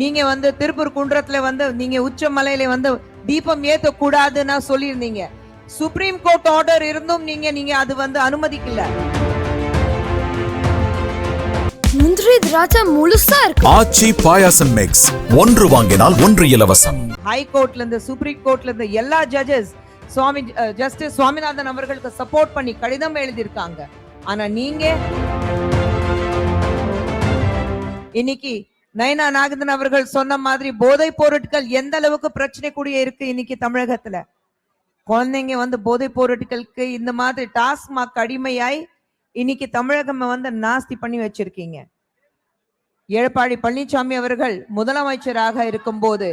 நீங்க வந்து திருப்பூர் குன்றத்துல வந்து நீங்க உச்ச மலையில வந்து தீபம் ஏத்த கூடாதுன்னு சொல்லியிருந்தீங்க. சுப்ரீம் கோர்ட் ஆர்டர் இருந்தும் நீங்க நீங்க அது வந்து அனுமதிக்கல. முந்திரி திராட்சை முழுசா இருக்கு. ஆச்சி பாயாசம் மிக்ஸ் ஒன்று வாங்கினால் ஒன்று இலவசம். ஹை கோர்ட்ல இருந்து சுப்ரீம் கோர்ட்ல இருந்து எல்லா ஜட்ஜஸ் சுவாமி ஜஸ்டிஸ் சுவாமிநாதன் அவர்களுக்கு சப்போர்ட் பண்ணி கடிதம் எழுதியிருக்காங்க. ஆனா நீங்க இன்னைக்கு நயனா நாகந்தன் அவர்கள் சொன்ன மாதிரி போதை பொருட்கள் எந்த அளவுக்கு பிரச்சனை கூடிய இருக்கு இன்னைக்கு தமிழகத்துல? குழந்தைங்க வந்து போதை பொருட்களுக்கு இந்த மாதிரி டாஸ்மாக் அடிமையாய் இன்னைக்கு தமிழகம் வந்து நாஸ்தி பண்ணி வச்சிருக்கீங்க. எடப்பாடி பழனிசாமி அவர்கள் முதலமைச்சராக இருக்கும்போது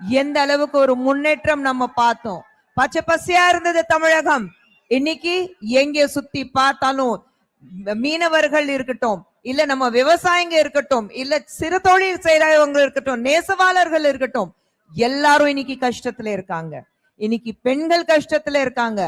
எந்த அளவுக்கு ஒரு முன்னேற்றம் நம்ம பார்த்தோம்? பச்சை பசையா இருந்தது தமிழகம். இன்னைக்கு எங்கே சுத்தி பார்த்தாலும் மீனவர்கள் இருக்கட்டும் இல்ல நம்ம விவசாயிங்க இருக்கட்டும் இல்ல சிறு தொழில் செய்யறவங்க இருக்கட்டும் நேசவாளர்கள் இருக்கட்டும் எல்லாரும் இன்னைக்கு கஷ்டத்துல இருக்காங்க. இன்னைக்கு பெண்கள் கஷ்டத்துல இருக்காங்க.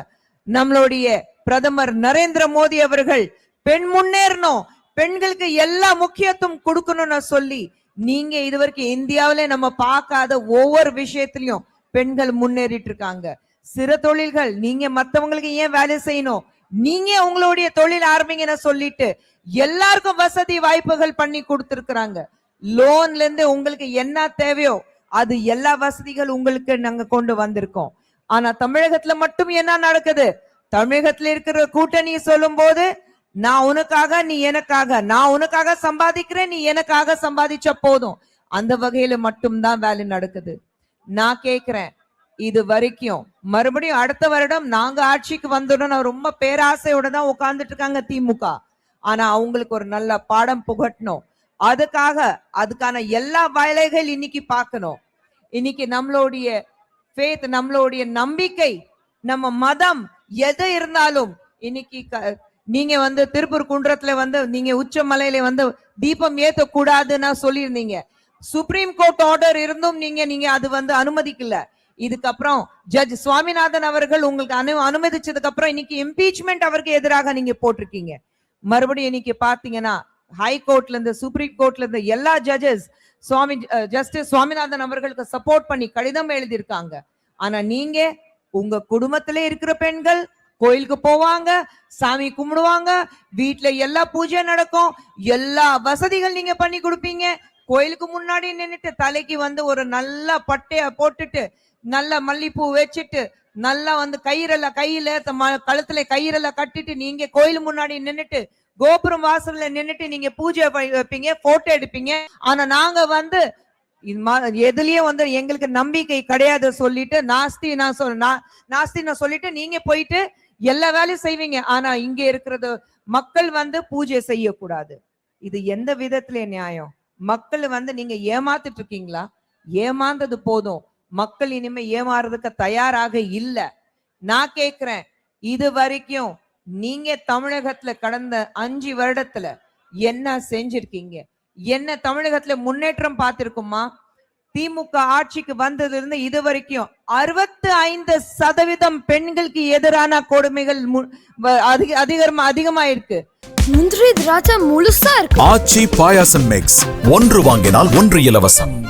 நம்மளுடைய பிரதமர் நரேந்திர மோடி அவர்கள் பெண் முன்னேறணும் பெண்களுக்கு எல்லா முக்கியத்துவம் கொடுக்கணும்னு சொல்லி நீங்க இதுவரைக்கும் இந்தியாவில நம்ம பார்க்காத ஒவ்வொரு விஷயத்திலையும் பெண்கள் முன்னேறிட்டு இருக்காங்க. சிறு தொழில்கள் நீங்க மத்தவங்களுக்கு ஏன் வேலை செய்யணும்? நீங்க உங்களுடைய தொழில் ஆரம்பிங்கன்னு சொல்லிட்டு எல்லாருக்கும் வசதி வாய்ப்புகள் பண்ணி கொடுத்துருக்குறாங்க. லோன்ல இருந்து உங்களுக்கு என்ன தேவையோ அது எல்லா வசதிகள் உங்களுக்கு நாங்க கொண்டு வந்திருக்கோம். ஆனா தமிழகத்துல மட்டும் என்ன நடக்குது? தமிழகத்துல இருக்கிற கூட்டணி சொல்லும் போது நான் உனக்காக நீ எனக்காக நான் உனக்காக சம்பாதிக்கிறேன் நீ எனக்காக சம்பாதிச்ச போதும். அந்த வகையில மட்டும்தான் வேலை நடக்குது. நான் கேக்குறேன் இது வரைக்கும். மறுபடியும் அடுத்த வருடம் நாங்க ஆட்சிக்கு வந்துடும் ரொம்ப பேராசையோட தான் உட்கார்ந்துட்டு இருக்காங்க திமுக. ஆனா அவங்களுக்கு ஒரு நல்ல பாடம் புகட்டணும். அதுக்காக அதுக்கான எல்லா வேலைகள் இன்னைக்கு பார்க்கணும். இன்னைக்கு நம்மளுடைய ஃபேத் நம்மளுடைய நம்பிக்கை நம்ம மதம் எது இருந்தாலும் இன்னைக்கு க- நீங்க வந்து திருப்பூர் குன்றத்துல வந்து நீங்க உச்ச மலையில வந்து தீபம் ஏத்த கூடாதுன்னு சொல்லியிருந்தீங்க. சுப்ரீம் கோர்ட் ஆர்டர் இருந்தும் நீங்க நீங்க அது வந்து அனுமதிக்கல. இதுக்கப்புறம் ஜட்ஜ் சுவாமிநாதன் அவர்கள் உங்களுக்கு அனு அனுமதிச்சதுக்கு அப்புறம் இன்னைக்கு இம்பீச்மெண்ட் அவருக்கு எதிராக நீங்க போட்டிருக்கீங்க. மறுபடியும் இன்னைக்கு பாத்தீங்கன்னா ஹை கோர்ட்ல இருந்து சுப்ரீம் கோர்ட்ல இருந்து எல்லா ஜட்ஜஸ் சுவாமி ஜஸ்டிஸ் சுவாமிநாதன் அவர்களுக்கு சப்போர்ட் பண்ணி கடிதம் எழுதியிருக்காங்க. ஆனா நீங்க உங்க குடும்பத்திலே இருக்கிற பெண்கள் கோயிலுக்கு போவாங்க சாமி கும்பிடுவாங்க வீட்டுல எல்லா பூஜை நடக்கும் எல்லா வசதிகள் நீங்க பண்ணி கொடுப்பீங்க. கோயிலுக்கு முன்னாடி நின்றுட்டு தலைக்கு வந்து ஒரு நல்ல பட்டைய போட்டுட்டு நல்ல மல்லிப்பூ வச்சுட்டு நல்லா வந்து கயிறெல்லாம் கையில ம- கழுத்துல கயிறெல்லாம் கட்டிட்டு நீங்க கோயில் முன்னாடி நின்னுட்டு கோபுரம் வாசல்ல நின்னுட்டு நீங்க பூஜை வைப்பீங்க போட்டோ எடுப்பீங்க. ஆனா நாங்க வந்து எதுலயும் வந்து எங்களுக்கு நம்பிக்கை கிடையாது சொல்லிட்டு நாஸ்தி நான் சொல் நா- நாஸ்தி நான் சொல்லிட்டு நீங்க போயிட்டு எல்லா வேலையும் செய்வீங்க. ஆனா இங்க இருக்கிறது மக்கள் வந்து பூஜை செய்யக்கூடாது. இது எந்த விதத்துல நியாயம்? மக்கள் வந்து நீங்க ஏமாத்துட்டு இருக்கீங்களா? ஏமாந்தது போதும். மக்கள் இனிமே ஏமாறுறதுக்கு தயாராக இல்ல. நான் கேக்குறேன் இது வரைக்கும் நீங்க தமிழகத்துல கடந்த அஞ்சு வருடத்துல என்ன செஞ்சிருக்கீங்க? என்ன தமிழகத்துல முன்னேற்றம் பார்த்திருக்குமா? திமுக ஆட்சிக்கு வந்ததுல இருந்து இது வரைக்கும் அறுபத்து ஐந்து சதவீதம் பெண்களுக்கு எதிரான கொடுமைகள் மு- வ- அதிக அதிகமா அதிகமாயிருக்கு. முந்திரி திராட்சை முழுசா இருக்கு. ஆச்சி பாயாசம் மிக்ஸ் ஒன்று வாங்கினால் ஒன்று இலவசம்.